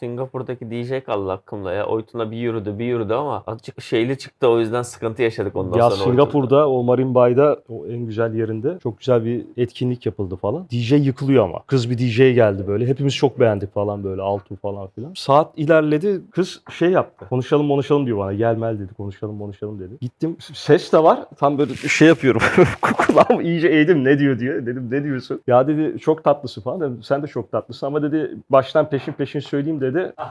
Singapur'daki DJ kaldı aklımda ya. Oytun'a bir yürüdü bir yürüdü ama azıcık şeyli çıktı o yüzden sıkıntı yaşadık ondan Ya sonra. Singapur'da o Marine Bay'da o en güzel yerinde çok güzel bir etkinlik yapıldı falan. DJ yıkılıyor ama. Kız bir DJ geldi böyle. Hepimiz çok beğendik falan böyle altın falan filan. Saat ilerledi. Kız şey yaptı. Konuşalım konuşalım diyor bana. Gelmel dedi. Konuşalım konuşalım dedi. Gittim. Ses de var. Tam böyle şey yapıyorum. Kulağımı iyice eğdim. Ne diyor diye. Dedim ne diyorsun? Ya dedi çok tatlısın falan. Dedim sen de çok tatlısın ama dedi baştan peşin peşin söyleyeyim dedi.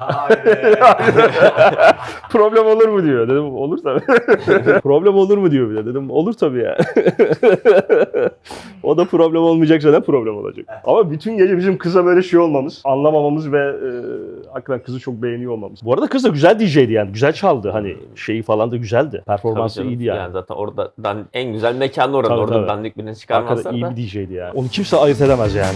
Problem olur mu diyor. Dedim olur tabii. problem olur mu diyor bir de. Dedim olur tabii ya. o da problem olmayacaksa ne problem olacak. Ama bütün gece bizim kıza böyle şey olmamız, anlamamamız ve e, hakikaten kızı çok beğeniyor olmamız. Bu arada kız da güzel DJ'di yani. Güzel çaldı. Hani şeyi falan da güzeldi. Tabii Performansı canım. iyiydi yani. zaten orada dan, en güzel mekan orada. Tabii, orada tabii. dandik birini Hakikaten çıkarmazlar iyi da. bir DJ'di yani. Onu kimse ayırt edemez yani.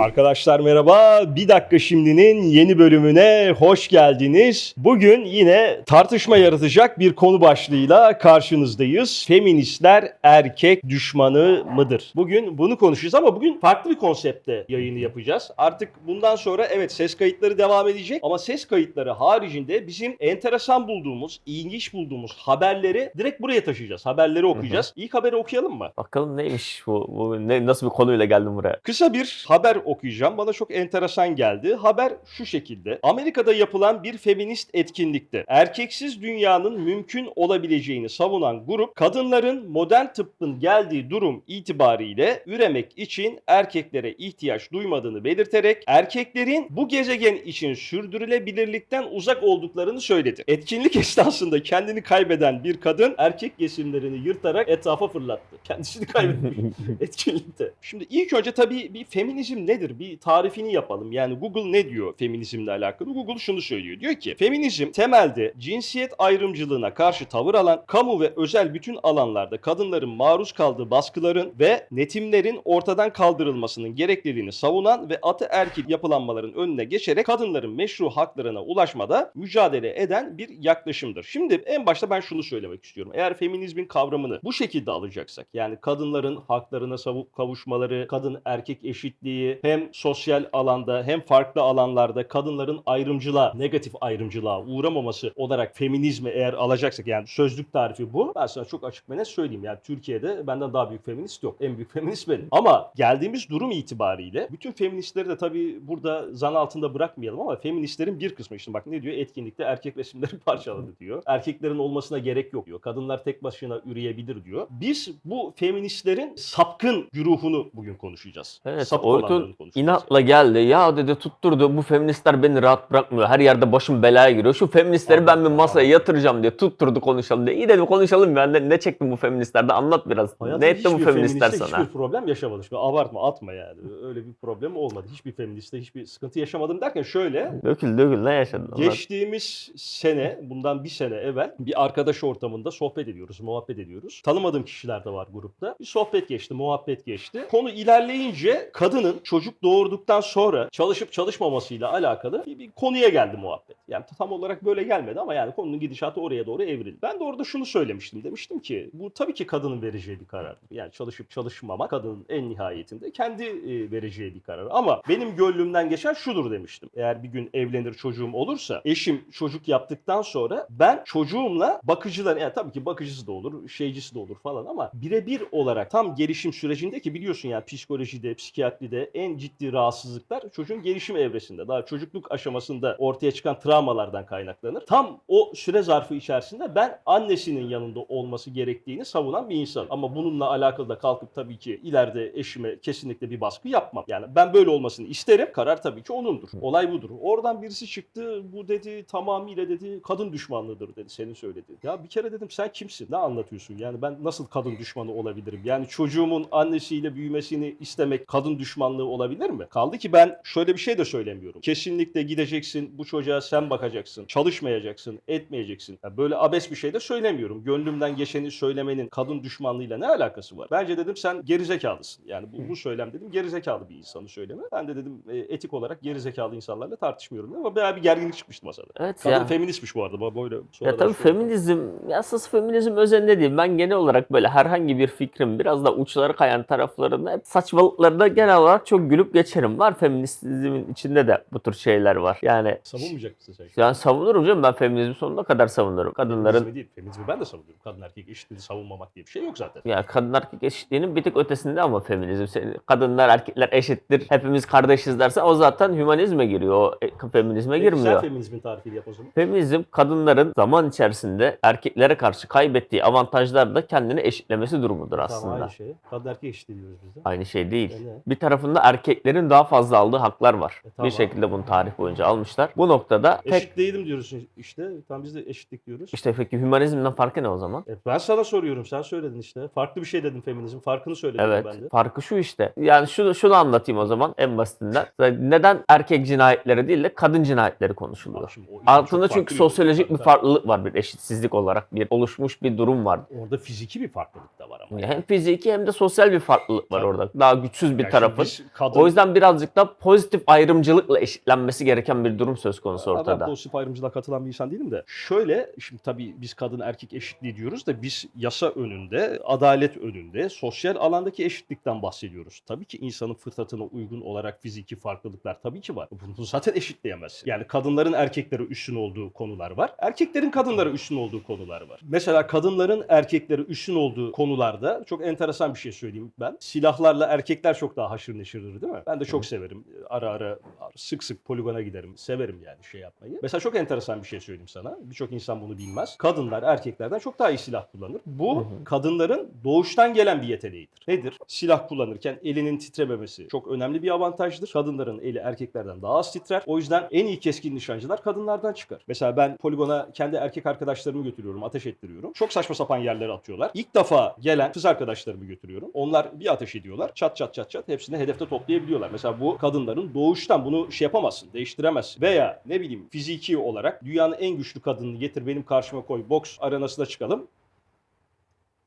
Arkadaşlar merhaba. Bir dakika şimdinin yeni bölümüne hoş geldiniz. Bugün yine tartışma yaratacak bir konu başlığıyla karşınızdayız. Feministler erkek düşmanı mıdır? Bugün bunu konuşacağız ama bugün farklı bir konsepte yayını yapacağız. Artık bundan sonra evet ses kayıtları devam edecek ama ses kayıtları haricinde bizim enteresan bulduğumuz, ilginç bulduğumuz haberleri direkt buraya taşıyacağız. Haberleri okuyacağız. İlk haberi okuyalım mı? Bakalım neymiş bu, bu ne, nasıl bir konuyla geldim buraya. Kısa bir haber okuyacağım. Bana çok enteresan geldi. Haber şu şekilde. Amerika'da yapılan bir feminist etkinlikte erkeksiz dünyanın mümkün olabileceğini savunan grup kadınların modern tıbbın geldiği durum itibariyle üremek için erkeklere ihtiyaç duymadığını belirterek erkeklerin bu gezegen için sürdürülebilirlikten uzak olduklarını söyledi. Etkinlik esnasında kendini kaybeden bir kadın erkek kesimlerini yırtarak etrafa fırlattı. Kendisini kaybetmiş etkinlikte. Şimdi ilk önce tabii bir feminizm nedir? Bir tarifini yapalım. Yani Google ne diyor feminizmle alakalı? Google şunu söylüyor. Diyor ki feminizm temelde cinsiyet ayrımcılığına karşı tavır alan, kamu ve özel bütün alanlarda kadınların maruz kaldığı baskıların ve netimlerin ortadan kaldırılmasının gerekliliğini savunan ve atı erkil yapılanmaların önüne geçerek kadınların meşru haklarına ulaşmada mücadele eden bir yaklaşımdır. Şimdi en başta ben şunu söylemek istiyorum. Eğer feminizmin kavramını bu şekilde alacaksak yani kadınların haklarına kavuşmaları, kadın erkek eşitliği hem sosyal alanda hem farklı alanlarda kadınların ayrımcılığa, negatif ayrımcılığa uğramaması olarak feminizmi eğer alacaksak yani sözlük tarifi bu. Ben sana çok açık ve net söyleyeyim. Yani Türkiye'de benden daha büyük feminist yok. En büyük feminist benim. Ama geldiğimiz durum itibariyle bütün feministleri de tabii burada zan altında bırakmayalım ama feministlerin bir kısmı işte bak ne diyor etkinlikte erkek resimleri parçaladı diyor. Erkeklerin olmasına gerek yok diyor. Kadınlar tek başına üreyebilir diyor. Biz bu feministlerin sapkın güruhunu bugün konuşacağız. Evet, Sapık Oytun konuşacağız. inatla geldi. Ya dedi tutturdu bu feministler beni rahat bırakmıyor. Her yerde başım belaya giriyor. Şu feministleri ben bir masaya Allah. yatıracağım diye tutturdu konuşalım diye. İyi dedim konuşalım ya. Ne, ne çektin bu feministlerden anlat biraz. Hayatımda ne etti bu feministler feministle sana? Hiçbir problem yaşamadım. Şimdi abartma atma yani. Öyle bir problem olmadı. Hiçbir feministle hiçbir sıkıntı yaşamadım derken şöyle Dökül dökül ne yaşadın? Geçtiğimiz sene, bundan bir sene evvel bir arkadaş ortamında sohbet ediyoruz, muhabbet ediyoruz. Tanımadığım kişiler de var grupta. Bir sohbet geçti, muhabbet geçti. Konu ilerleyince kadının çocuk doğurduktan sonra çalışıp çalışmamasıyla alakalı bir, bir konuya geldi muhabbet. Yani tam olarak böyle gelmedi ama yani konunun gidişatı oraya doğru evrildi. Ben de orada şunu söylemiştim. Demiştim ki bu tabii ki kadının vereceği bir karardır. Yani çalışıp çalışmamak kadının en nihayetinde kendi e, vereceği bir karar. Ama benim gönlümden geçen şudur demiştim. Eğer bir gün evlenir çocuğum olursa eşim çocuk yaptıktan sonra ben çocuğumla bakıcılar yani tabii ki bakıcısı da olur, şeycisi de olur falan ama birebir olarak tam gelişim sürecinde ki biliyorsun yani psikolojide, psikiyatride en ciddi rahatsızlıklar çocuğun gelişim evresinde. Daha çocukluk aşamasında ortaya çıkan travmalardan kaynaklanır. Tam o süre zarfı içerisinde ben annesinin yanında olması gerektiğini savunan bir insan. Ama bununla alakalı da kalkıp tabii ki ileride eşime kesinlikle bir baskı yapmam. Yani ben böyle olmasını isterim. Karar tabii ki onundur. Olay budur. Oradan birisi çıktı. Bu dedi tamamıyla dedi kadın düşmanlığıdır dedi senin söylediğin. Ya bir kere dedim sen kimsin? Ne anlatıyorsun? Yani ben nasıl kadın düşmanı olabilirim? Yani çocuğumun annesiyle büyümesini istemek kadın düşmanlığı olabilir mi? Kaldı ki ben şöyle bir şey de söylemiyorum. Kesinlikle gideceksin, bu çocuğa sen bakacaksın, çalışmayacaksın, etmeyeceksin. Ya böyle abes bir şey de söylemiyorum. Gönlümden geçeni söylemenin kadın düşmanlığıyla ne alakası var? Bence dedim sen gerizekalısın. Yani bu, bu söylem dedim gerizekalı bir insanı söyleme. Ben de dedim e, etik olarak gerizekalı insanlarla tartışmıyorum. Ama bayağı bir gerginlik çıkmıştı masada. Evet Kadın ya. feministmiş bu arada. Böyle Ya tabii feminizm, yasası feminizm özelinde değil. Ben genel olarak böyle herhangi bir fikrin biraz da uçları kayan taraflarında hep saçmalıklarına genel olarak çok gülüp geçerim. Var feministizmin içinde de bu tür şeyler var. Yani Savunmayacak mısın sen? yani savunurum canım ben feminizmi sonuna kadar savunurum. Kadınların Feminizmi değil. Feminizmi ben de savunuyorum. Kadın erkek eşitliğini savunmamak diye bir şey yok zaten. ya kadın erkek eşitliğinin bir tık ötesinde ama feminizm. Sen- Kadınlar erkekler eşittir. Hepimiz kardeşiz derse o zaten hümanizme giriyor. O e, feminizme Peki Sen girmiyor. feminizmin tarifini yap o zaman. Feminizm kadınların zaman içerisinde erkeklere karşı kaybettiği avantajlarda kendini eşitlemesi durumudur aslında. Tamam aynı şey. Kadın erkek eşitliği diyoruz biz de. Aynı şey değil. E ne? Bir tarafında erkeklerin daha fazla aldığı haklar var. E tamam. Bir şekilde bunu tarih boyunca almışlar. Bu noktada tek Eşit değilim diyorsun işte. Tam biz de eşitlik diyoruz. işte peki hümanizmden farkı ne o zaman? E ben sana soruyorum. Sen söyledin işte. Farklı bir şey dedim feminizm. Farkını söyledim Evet. ben de. Farkı şu işte. Yani şunu şunu anlatayım o zaman en basitinden. Neden erkek cinayetleri değil de kadın cinayetleri konuşuluyor? Bak şimdi Altında çünkü sosyolojik bir farklılık var, bir eşitsizlik olarak bir oluşmuş bir durum var. Orada fiziki bir farklılık da var ama. Hem fiziki hem de sosyal bir farklılık var Tabii. orada. Daha güçsüz bir Yani tarafın. biz kadın, O yüzden birazcık da pozitif ayrımcılıkla eşitlenmesi gereken bir durum söz konusu Ama Ben ortada. pozitif ayrımcılığa katılan bir insan değilim de. Şöyle, şimdi tabii biz kadın erkek eşitliği diyoruz da biz yasa önünde, adalet önünde, sosyal alandaki eşitlikten bahsediyoruz. Tabii ki insanın fıtratına uygun olarak fiziki farklılıklar tabii ki var. Bunu zaten eşitleyemezsin. Yani kadınların erkeklere üstün olduğu konular var. Erkeklerin kadınlara üstün olduğu konular var. Mesela kadınların erkeklere üstün olduğu konularda çok enteresan bir şey söyleyeyim ben. Silahlarla erkekler çok daha haşır neşirdir değil mi? Ben de çok severim. Ara ara sık sık poligona giderim. Severim yani şey yapmayı. Mesela çok enteresan bir şey söyleyeyim sana. Birçok insan bunu bilmez. Kadınlar erkeklerden çok daha iyi silah kullanır. Bu Hı hı. kadınların doğuştan gelen bir yeteneğidir. Nedir? Silah kullanırken elinin titrememesi çok önemli bir avantajdır. Kadınların eli erkeklerden daha az titrer. O yüzden en iyi keskin nişancılar kadınlardan çıkar. Mesela ben poligona kendi erkek arkadaşlarımı götürüyorum, ateş ettiriyorum. Çok saçma sapan yerlere atıyorlar. İlk defa gelen kız arkadaşlarımı götürüyorum. Onlar bir ateş ediyorlar. Çat çat çat çat hepsini hedefte toplayabiliyorlar. Mesela bu kadınların doğuştan bunu şey yapamazsın, değiştiremezsin. Veya ne bileyim fiziki olarak dünyanın en güçlü kadınını getir benim karşıma koy. Boks arenasına çıkalım.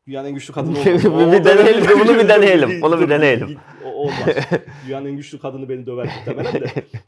Dünyanın en güçlü kadını olmaz. bir deneyelim, bunu bir deneyelim, bunu bir deneyelim. Olmaz. Dünyanın en güçlü kadını beni döver muhtemelen de.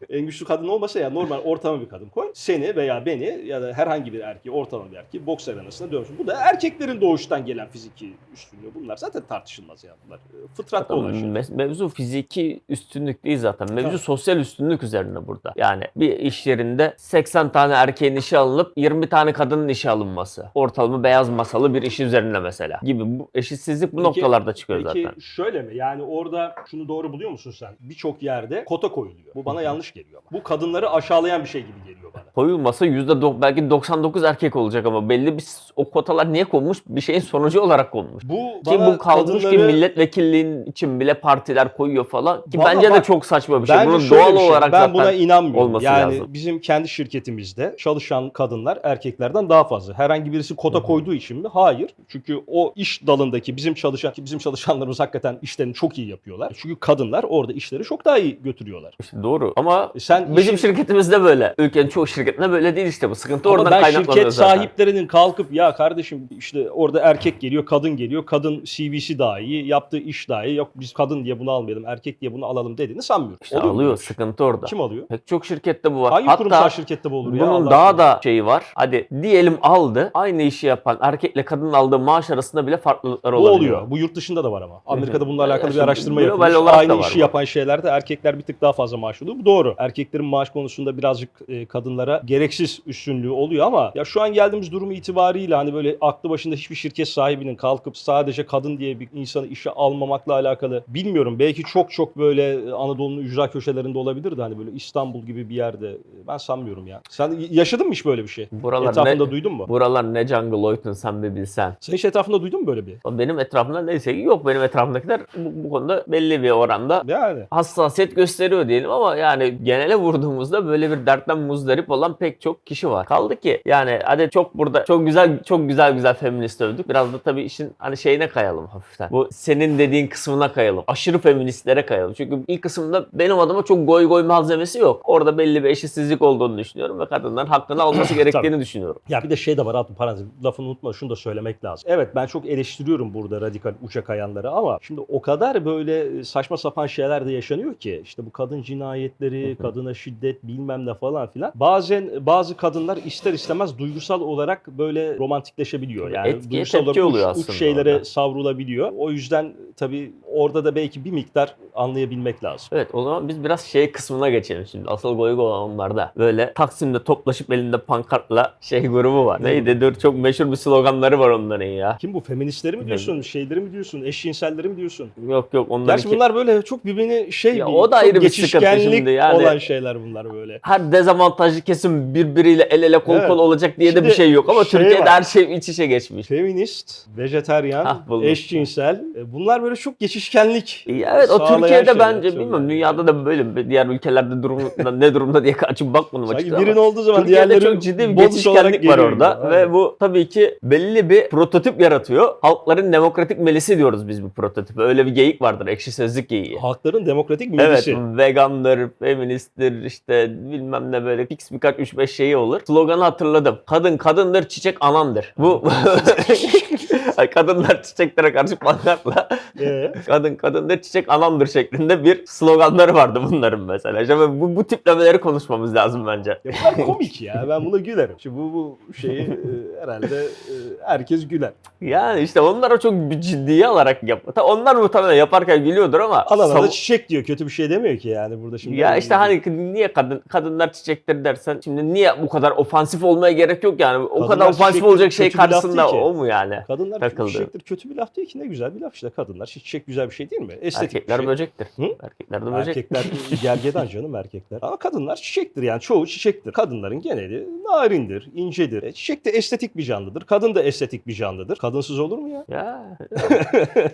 En güçlü kadın olmasa ya normal ortalama bir kadın koy. Seni veya beni ya da herhangi bir erkeği, ortalama bir erkeği boks arenasına dövsün. Bu da erkeklerin doğuştan gelen fiziki üstünlüğü. Bunlar zaten tartışılmaz ya bunlar. e, Fıtratta olan. Me- mevzu fiziki üstünlük değil zaten. Mevzu Tabii. sosyal üstünlük üzerine burada. Yani bir iş yerinde 80 tane erkeğin işe alınıp 20 tane kadının işe alınması. Ortalama beyaz masalı bir iş üzerine mesela. Gibi bu eşitsizlik bu Peki- noktalarda çıkıyor Peki zaten. şöyle mi? Yani orada şunu doğru buluyor musun sen? Birçok yerde kota koyuluyor. Bu bana yanlış geliyor ama. Bu kadınları aşağılayan bir şey gibi geliyor bana. Koyulmasa %9 belki 99 erkek olacak ama belli bir o kotalar niye konmuş? Bir şeyin sonucu olarak konmuş. Bu Ki bana bu kalmış ki kadınları- milletvekilliğin için bile partiler koyuyor falan. Ki Valla bence de bak, çok saçma bir şey. Bunun doğal şey, olarak ben zaten buna inanmıyorum. olması yani lazım. bizim kendi şirketimizde çalışan kadınlar erkeklerden daha fazla. Herhangi birisi kota koyduğu için mi? Hayır. Çünkü o iş dalındaki bizim çalışan ki bizim çalışanlarımız hakikaten işlerini çok iyi yapıyorlar. Çünkü kadınlar orada işleri çok daha iyi götürüyorlar. İşte doğru ama E Sen bizim işin- şirketimizde böyle. Ülkenin çoğu şirketinde böyle değil işte bu. Sıkıntı Ama oradan ben kaynaklanıyor şirket zaten. sahiplerinin kalkıp ya kardeşim işte orada erkek geliyor, kadın geliyor. Kadın CV'si daha iyi, yaptığı iş daha iyi. Yok biz kadın diye bunu almayalım, erkek diye bunu alalım dediğini sanmıyorum. İşte Oluyor mu alıyor. bir şey? Sıkıntı orada. Kim alıyor? Pek çok şirkette bu var. Hangi Hatta kurumsal şirkette bu olur ya? bunun daha da şeyi var. Hadi diyelim aldı. Aynı işi yapan erkekle kadının aldığı maaş arasında bile farklılıklar Bu olabiliyor. oluyor. Bu yurt dışında da var ama. Amerika'da bununla alakalı bir araştırma yapılmış. Da Aynı var işi bu. yapan şeylerde erkekler bir tık daha fazla maaş alıyor. Bu doğru. Erkeklerin maaş konusunda birazcık e, kadınlara gereksiz üstünlüğü oluyor ama ya şu an geldiğimiz durumu itibariyle hani böyle aklı başında hiçbir şirket sahibinin kalkıp sadece kadın diye bir insanı işe almamakla alakalı bilmiyorum. Belki çok çok böyle e, Anadolu'nun ücra köşelerinde olabilir de hani böyle İstanbul gibi bir yerde E, ben sanmıyorum ya. Sen yaşadın mı hiç böyle bir şey? Buralar Etrafında ne, duydun mu? buralar ne jungle Oytun sen bir bilsen. Sen hiç etrafında duydun mu böyle bir? Benim etrafımda neyse ki yok. Benim etrafımdakiler bu, bu konuda belli bir oranda Yani. hassasiyet gösteriyor diyelim ama yani genele vurduğumuzda böyle bir dertten muzdarip olan pek çok kişi var. Kaldı ki yani hadi çok burada çok güzel çok güzel güzel feminist övdük. Biraz da tabii işin hani şeyine kayalım hafiften. Bu senin dediğin kısmına kayalım. Aşırı feministlere kayalım. Çünkü ilk kısımda benim adıma çok goy goy malzemesi yok. Orada belli bir eşitsizlik olduğunu düşünüyorum ve kadınların hakkını alması gerektiğini düşünüyorum. Ya bir de şey de var altın parantez lafını unutma şunu da söylemek lazım. Evet ben çok eleştiriyorum burada radikal uça kayanları ama şimdi o kadar böyle saçma sapan şeyler de yaşanıyor ki işte bu kadın cinayetleri, kadına şiddet bilmem ne falan filan. Bazen bazı kadınlar ister istemez duygusal olarak böyle romantikleşebiliyor. Yani Etkiye duygusal tepki olarak uç- oluyor uç, aslında şeylere orada. savrulabiliyor. O yüzden tabii orada da belki bir miktar anlayabilmek lazım. Evet o zaman biz biraz şey kısmına geçelim şimdi. Asıl goy goy onlarda. Böyle Taksim'de toplaşıp elinde pankartla şey grubu var. Ne Neydi? Dur çok meşhur bir sloganları var onların ya. Kim bu? Feministleri mi diyorsun? Şeyleri mi diyorsun? Eşcinselleri mi diyorsun? Yok yok onların Gerçi bunlar böyle çok birbirini şey Ya bir, o da ayrı bir sıkıntı şimdi yani. olan şeyler bunlar böyle. her dezavantajlı kesim birbiriyle el ele kol Evet. kol olacak diye de Şimdi bir şey yok ama şey Türkiye'de var. her şey iç içe geçmiş. Feminist, vejeteryan, eşcinsel. e, Bunlar böyle çok geçişkenlik. Ya Evet o Türkiye'de şeyler bence bilmiyorum yani. dünyada da böyle diğer ülkelerde durumda ne durumda diye açıp bakmadım Sanki açıkçası birinin ama olduğu zaman Türkiye'de diğerleri çok ciddi bir geçişkenlik var orada gibi. ve bu tabii ki belli bir prototip yaratıyor. Halkların demokratik melisi diyoruz biz bu prototipe. Öyle bir geyik vardır ekşi sözlük geyiği. Halkların demokratik Evet millisi. vegandır, feministtir işte bilmem ne böyle fix birkaç 3-5 şeyi olur. Sloganı hatırladım. Kadın kadındır, çiçek anamdır. Bu Ay, kadınlar çiçeklere karşı pankartla Ee, kadın kadındır, çiçek anamdır şeklinde bir sloganları vardı bunların mesela. İşte bu, bu tiplemeleri konuşmamız lazım bence. ya bunlar komik ya. Ben buna gülerim. Şimdi bu, bu şeyi e, herhalde e, herkes güler. Yani işte onlara çok ciddiye alarak yap. Onlar muhtemelen yaparken gülüyordur ama Alana da çiçek diyor. Kötü bir şey demiyor ki yani burada şimdi. ya işte hani niye kadın kadınlar çiçektir dersen şimdi niye bu kadar ofansif olmaya gerek yok yani. O Kadınlar kadar ofansif olacak şey karşısında o mu yani? Kadınlar takıldı. çiçektir kötü bir laf değil ki ne güzel bir laf işte kadınlar. Çiçek güzel bir şey değil mi? Estetik Erkekler bir şey. böcektir. Hı? Erkekler de böcek. Erkekler gergedan canım erkekler. Ama kadınlar çiçektir yani çoğu çiçektir. Kadınların geneli narindir, incedir. E, çiçek de estetik bir canlıdır. Kadın da estetik bir canlıdır. Kadınsız olur mu ya? Ya.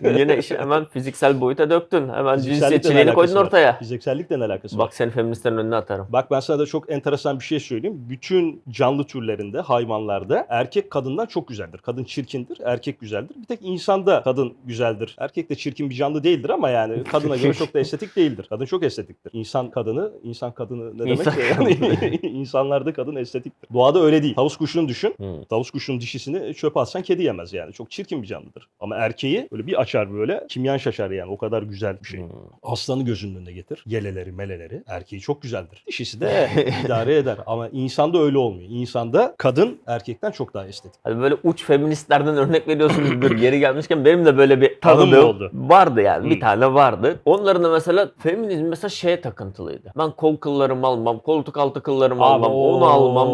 Yine işi hemen fiziksel boyuta döktün. Hemen cinsiyetçiliğini koydun var? ortaya. Fiziksellikle ne alakası var? Bak seni feministlerin önüne atarım. Bak ben sana da çok enteresan bir şey söyleyeyim. Bütün canlı türlerinde, hayvanlarda erkek kadından çok güzeldir. Kadın çirkindir, erkek güzeldir. Bir tek insanda kadın güzeldir. Erkek de çirkin bir canlı değildir ama yani kadına göre çok da estetik değildir. Kadın çok estetiktir. İnsan kadını, insan kadını ne demek ya? Yani insanlarda kadın estetiktir. Doğada öyle değil. Tavus kuşunu düşün. Hmm. Tavus kuşunun dişisini çöpe atsan kedi yemez yani. Çok çirkin bir canlıdır. Ama erkeği böyle bir açar böyle kimyan şaşar yani. O kadar güzel bir şey. Hmm. Aslanı gözünün önüne getir. Yeleleri, meleleri. Erkeği çok güzeldir. Dişisi de idare eder. Ama insanda öyle olmuyor. İnsanda kadın erkekten çok daha estetik. Hani böyle uç feministlerden örnek veriyorsun. Dur geri gelmişken benim de böyle bir tanıdığım oldu? Vardı yani. Bir Hmm. tane vardı. Onların da mesela feminizm mesela şeye takıntılıydı. Ben kol kıllarımı almam, koltuk altı kıllarımı almam, onu almam.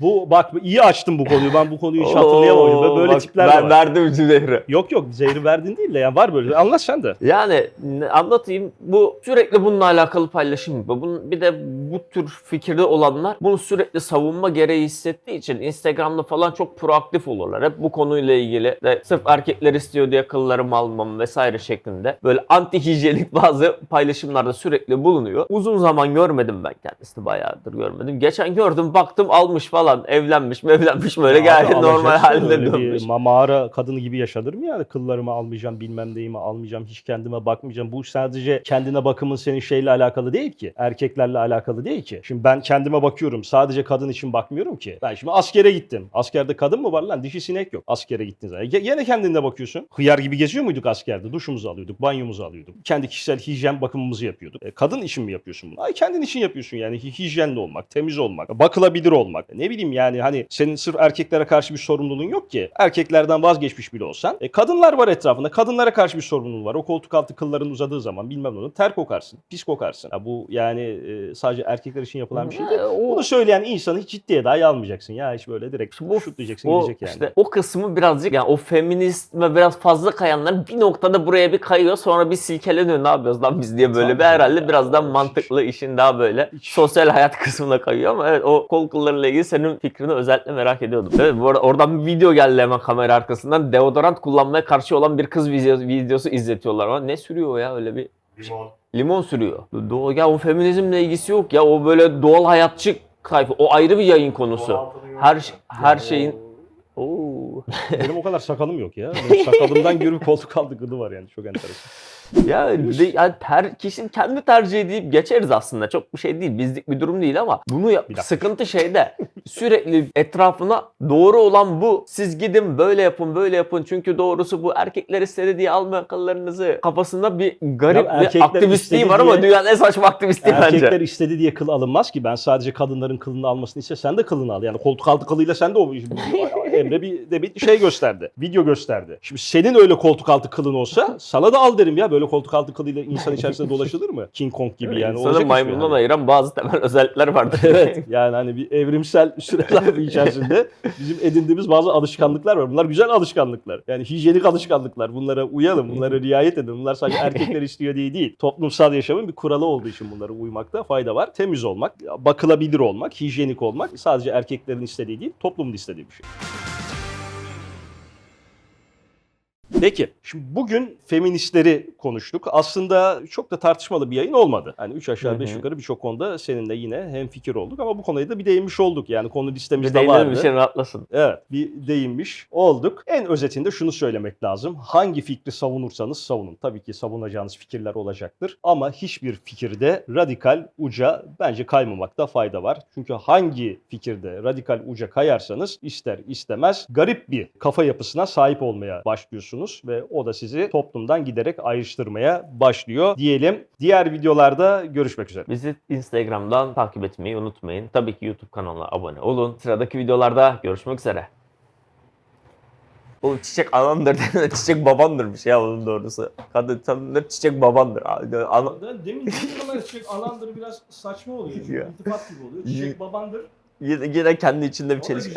Bu bak iyi açtın bu konuyu. Ben bu konuyu hiç hatırlayamadım. Böyle, bak, tipler ben de var. verdim zehri. Yok yok zehri verdin değil de yani var böyle. Anlat sen de. Yani anlatayım. Bu sürekli bununla alakalı paylaşım. Bunun, bir de bu tür fikirde olanlar bunu sürekli savunma gereği hissettiği için Instagram'da falan çok proaktif olurlar. Hep bu konuyla ilgili de sırf erkekler istiyor diye kıllarımı almam vesaire şeklinde böyle anti hijyenik bazı paylaşımlarda sürekli bulunuyor. Uzun zaman görmedim ben kendisini bayağıdır görmedim. Geçen gördüm baktım almış falan evlenmiş evlenmiş böyle Abi gayet normal haline dönmüş. ma- mağara kadını gibi yaşanır mı yani? Kıllarımı almayacağım, bilmem neyimi almayacağım, hiç kendime bakmayacağım. Bu sadece kendine bakımın senin şeyle alakalı değil ki. Erkeklerle alakalı değil ki. Şimdi ben kendime bakıyorum. Sadece kadın için bakmıyorum ki. Ben şimdi askere gittim. Askerde kadın mı var lan? Dişi sinek yok. Askere gittin zaten. Ge- Gene kendine bakıyorsun. Hıyar gibi geziyor muyduk askerde? Duşumuzu alıyorduk, banyomuzu alıyorduk. Kendi kişisel hijyen bakımımızı yapıyorduk. E, kadın için mi yapıyorsun bunu? Ay kendin için yapıyorsun yani. Hi- Hijyenli olmak, temiz olmak, bakılabilir olmak. Ne bileyim yani hani senin sırf erkeklere karşı bir sorumluluğun yok ki. Erkeklerden vazgeçmiş bile olsan. E, kadınlar var etrafında. Kadınlara karşı bir sorumluluğun var. O koltuk altı kılların uzadığı zaman bilmem ne olur. Ter kokarsın, pis kokarsın. Ya bu yani e, sadece erkekler için yapılan bir şey değil. O- Bunu söyleyen insanı hiç ciddiye dahi almayacaksın. Ya hiç böyle direkt Bu- şut diyeceksin O gidecek yani. işte o kısmı birazcık yani o feminist ve biraz fazla kayanlar bir noktada buraya bir kayıyor sonra bir silkeleniyor ne yapıyoruz lan biz diye böyle bir herhalde ya. biraz daha mantıklı işin daha böyle sosyal hayat kısmına kayıyor ama evet o kol kıllarıyla ilgili senin fikrini özellikle merak ediyordum. Evet bu arada oradan bir video geldi hemen kamera arkasından deodorant kullanmaya karşı olan bir kız video, videosu izletiyorlar ama ne sürüyor o ya öyle bir Limon. limon sürüyor. Doğu ya o feminizmle ilgisi yok ya o böyle doğal hayatçı kayfı. O ayrı bir yayın konusu. Her her şeyin. Benim o kadar sakalım yok ya. Benim sakalımdan görüp koltuk aldı gıdı var yani çok enteresan. Ya de, yani her kişinin kendi tercihi deyip geçeriz aslında. Çok bir şey değil. Bizlik bir durum değil ama bunu yap- sıkıntı şeyde. Sürekli etrafına doğru olan bu. Siz gidin böyle yapın böyle yapın. Çünkü doğrusu bu erkekler istedi diye alma akıllarınızı. Kafasında bir garip Ya bir erkekler aktivistliği var ama dünyanın en saçma aktivistliği Erkekler bence. istedi diye kıl alınmaz ki. Ben sadece kadınların kılını almasını iste sen de kılını al. Yani koltuk altı kılıyla sen de o Emre bir de bir şey gösterdi. Video gösterdi. Şimdi senin öyle koltuk altı kılın olsa sana da al derim ya. Böyle koltuk altı kılıyla insan içerisinde dolaşılır mı? King Kong gibi yani. İnsanı maymundan yani? ayıran bazı temel özellikler vardır. Evet yani hani bir evrimsel süreler içerisinde bizim edindiğimiz bazı alışkanlıklar var. Bunlar güzel alışkanlıklar. Yani hijyenik alışkanlıklar. Bunlara uyalım, bunlara riayet edin. Bunlar sadece erkekler istiyor diye değil. Toplumsal yaşamın bir kuralı olduğu için bunlara uymakta fayda var. Temiz olmak, bakılabilir olmak, hijyenik olmak sadece erkeklerin istediği değil, toplumun istediği bir şey. Peki, şimdi bugün feministleri konuştuk. Aslında çok da tartışmalı bir yayın olmadı. Hani üç aşağı beş yukarı birçok konuda seninle yine hem fikir olduk ama bu konuya da bir değinmiş olduk. Yani konu Bir listemizde değinelim vardı. bir şey rahatlasın. Evet, bir değinmiş olduk. En özetinde şunu söylemek lazım. Hangi fikri savunursanız savunun. Tabii ki savunacağınız fikirler olacaktır. Ama hiçbir fikirde radikal uca bence kaymamakta fayda var. Çünkü hangi fikirde radikal uca kayarsanız ister istemez garip bir kafa yapısına sahip olmaya başlıyorsunuz ve o da sizi toplumdan giderek ayrıştırmaya başlıyor diyelim. Diğer videolarda görüşmek üzere. Bizi Instagram'dan takip etmeyi unutmayın. Tabii ki YouTube kanalına abone olun. Sıradaki videolarda görüşmek üzere. O çiçek anandır? Çiçek babandırmış ya onun doğrusu. Kadın tanımlar çiçek babandır. Ana... Demin dediğim ama çiçek anandır biraz saçma oluyor. İltifat gibi oluyor. Çiçek babandır. Yine, yine kendi içinde bir çelişki.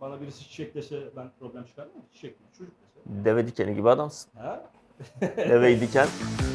Bana birisi çiçek dese ben problem çıkarmam. Çiçek mi? Çocuk. Deve dikeni gibi adamsın. Ha? Deveyi diken.